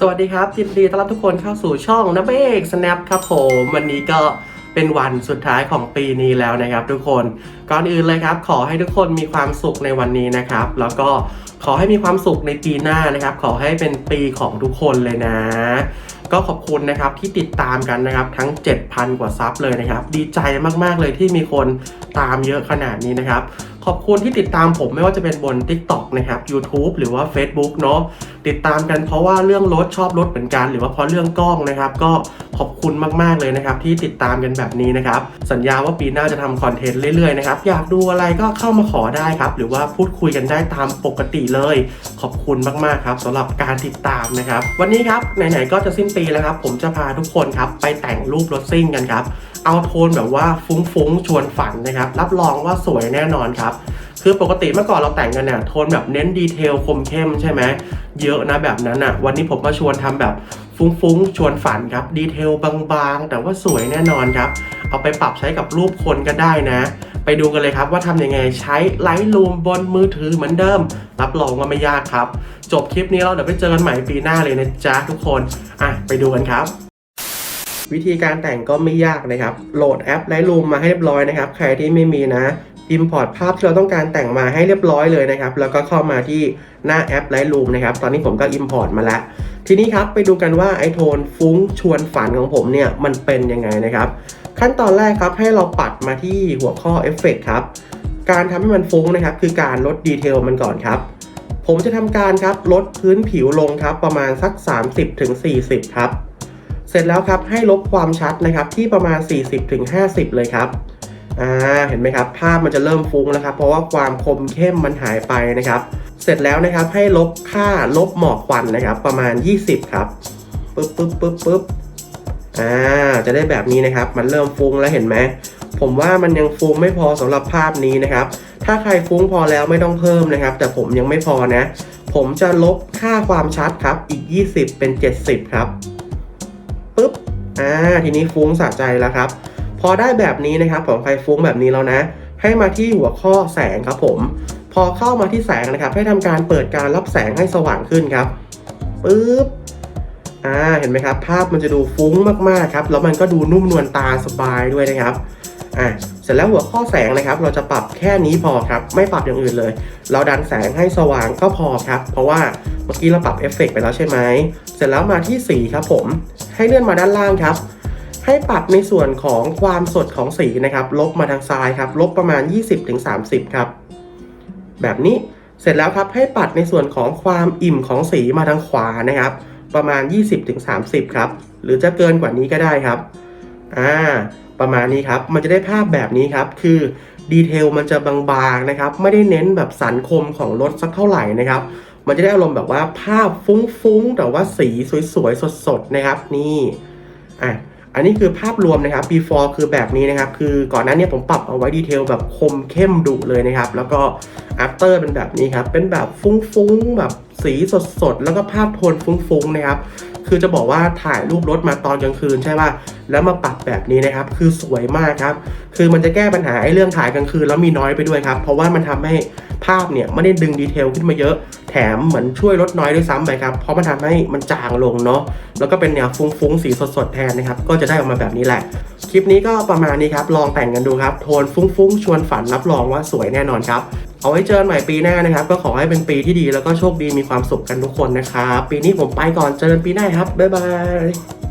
สวัสดีครับยินดีต้อนรับทุกคนเข้าสู่ช่องนะเบก snap ครับผมวันนี้ก็เป็นวันสุดท้ายของปีนี้แล้วนะครับ ทุกคนก่อนอื่นเลยครับ ขอให้ทุกคนมีความสุขในวันนี้นะครับ แล้วก็ขอให้มีความสุขในปีหน้านะครับ ขอให้เป็นปีของทุกคนเลยนะ ก็ขอบคุณนะครับที่ติดตามกันนะครับ ทั้ง 7,000 กว่าซับเลยนะครับ ดีใจมากๆเลยที่มีคนตามเยอะขนาดนี้นะครับ ขอบคุณที่ติดตามผมไม่ว่าจะเป็นบน TikTok นะครับ YouTube หรือว่า Facebook เนาะติดตามกันเพราะว่าเรื่องรถชอบรถเหมือนกัน หรือว่าเพราะเรื่องกล้องนะครับ ก็ขอบคุณมากๆเลยนะครับ ที่ติดตามกันแบบนี้นะครับ สัญญาว่าปีหน้าจะทำคอนเทนต์เรื่อยๆนะครับ อยากดูอะไรก็เข้ามาขอได้ครับ หรือว่าพูดคุยกันได้ตามปกติเลย ขอบคุณมากๆครับสำหรับการติดตามนะครับ วันนี้ครับไหนๆก็จะสิ้นปีแล้วครับ ผมจะพาทุกคนครับไปแต่งรูปรถซิ่งกันครับ เอาโทนแบบว่าฟุ้งๆ ชวนฝันนะครับ รับรองว่าสวยแน่นอนครับ คือปกติเมื่อก่อนเราแต่งกันเนี่ยโทนแบบเน้นดีเทลคมเข้มใช่ไหมเยอะนะแบบนั้นอะ วันนี้ผมมาชวนทำแบบฟุ้งๆ ชวนฝันครับ ดีเทลบางๆ แต่ว่าสวยแน่นอนครับ เอาไปปรับใช้กับรูปคนก็ได้นะ ไปดูกันเลยครับว่าทำยังไงใช้ไลท์ลูมบนมือถือเหมือนเดิม รับรองว่าไม่ยากครับ จบคลิปนี้แล้วเดี๋ยวไปเจอกันใหม่ปีหน้าเลยนะจ๊ะทุกคน อะไปดูกันครับ วิธีการแต่งก็ไม่ยากนะครับ โหลดแอป Lightroom มาให้เรียบร้อยนะครับ ใครที่ไม่มีนะ Import ภาพที่เราต้องการแต่งมาให้เรียบร้อยเลยนะครับ แล้วก็เข้ามาที่หน้าแอป Lightroom นะครับ ตอนนี้ผมก็ Import มาแล้ว ทีนี้ครับไปดูกันว่าไอโทนฟุ้งชวนฝันของผมเนี่ยมันเป็นยังไงนะครับ ขั้นตอนแรกครับให้เราปัดมาที่หัวข้อเอฟเฟกครับ การทำให้มันฟุ้งนะครับคือการลดดีเทลมันก่อนครับผมจะทำการครับลดพื้นผิวลงครับประมาณสัก 30-40 ครับ สร็จแล้วครับให้ลบความชัดนะครับที่ประมาณ 40-50 เลยครับอ่าเห็นไหมครับ ภาพมันจะเริ่มฟุ้งแล้วครับ เพราะว่าความคมเข้มมันหายไปนะครับ เสร็จแล้วนะครับให้ลบค่าลบหมอกควันนะครับ ประมาณ 20 ครับปึ๊บปึ๊บปึ๊บปึ๊บอ่าจะได้แบบนี้นะครับ มันเริ่มฟุ้งแล้วเห็นไหมผมว่ามันยังฟุ้งไม่พอสำหรับภาพนี้นะครับ ถ้าใครฟุ้งพอแล้วไม่ต้องเพิ่มนะครับ แต่ผมยังไม่พอนะ ผมจะลบค่าความชัดครับอีก 20 เป็น 70 ครับปึ๊บ อ่าทีนี้ฟุ้งสะใจแล้วครับ พอได้แบบนี้นะครับผมใครฟุ้งแบบนี้แล้วนะ ให้มาที่หัวข้อแสงครับผม พอเข้ามาที่แสงนะครับ ให้ทำการเปิดการรับแสงให้สว่างขึ้นครับปึ๊บอ่าเห็นไหมครับ ภาพมันจะดูฟุ้งมากๆครับ แล้วมันก็ดูนุ่มนวลตาสบายด้วยนะครับ อะเสร็จแล้วหัวข้อแสงนะครับ เราจะปรับแค่นี้พอครับ ไม่ปรับอย่างอื่นเลย เราดันแสงให้สว่างก็พอครับ เพราะว่าเมื่อกี้เราปรับเอฟเฟกต์ไปแล้วใช่ไหม เสร็จแล้วมาที่สีครับผม ให้เลื่อนมาด้านล่างครับ ให้ปรับในส่วนของความสดของสีนะครับ ลบมาทางซ้ายครับ ลบประมาณ 20-30 ครับ แบบนี้ เสร็จแล้วครับ ให้ปัดในส่วนของความอิ่มของสีมาทางขวานะครับ ประมาณ 20-30 ครับ หรือจะเกินกว่านี้ก็ได้ครับ อ่า ประมาณนี้ครับ มันจะได้ภาพแบบนี้ครับ คือดีเทลมันจะบางๆนะครับ ไม่ได้เน้นแบบสันคมของรถสักเท่าไหร่นะครับ มันจะได้อารมณ์แบบว่าภาพฟุ้งๆ แต่ว่าสีสวยๆ สดๆ นะครับ นี่ อะ อันนี้คือภาพรวมนะครับ before คือแบบนี้นะครับ คือก่อนหน้านี้ผมปรับเอาไว้ดีเทลแบบคมเข้มดุเลยนะครับ แล้วก็ after เป็นแบบนี้ครับ เป็นแบบฟุ้งๆ แบบ สีสดๆ แล้วก็ภาพโทนฟุ้งๆนะครับ คือจะบอกว่าถ่ายรูปรถมาตอนกลางคืนใช่ป่ะ แล้วมาปรับแบบนี้นะครับ คือสวยมากครับ คือมันจะแก้ปัญหาไอ้เรื่องถ่ายกลางคืนแล้วมีน้อยไปด้วยครับ เพราะว่ามันทำให้ภาพเนี่ยไม่ได้ดึงดีเทลขึ้นมาเยอะ แถมเหมือนช่วยลดน้อยด้วยซ้ำไปครับ เพราะมันทำให้มันจางลงเนาะ แล้วก็เป็นแนวฟุ้งๆ สีสดๆ แทนนะครับ ก็จะได้ออกมาแบบนี้แหละ คลิปนี้ก็ประมาณนี้ครับ ลองแต่งกันดูครับ โทนฟุ้งๆ ชวนฝันรับรองว่าสวยแน่นอนครับ เอาไว้เจอกันใหม่ปีหน้านะครับ ก็ขอให้เป็นปีที่ดีแล้วก็โชคดีมีความสุขกันทุกคนนะครับ ปีนี้ผมไปก่อนเจอกันปีหน้าครับบ๊ายบาย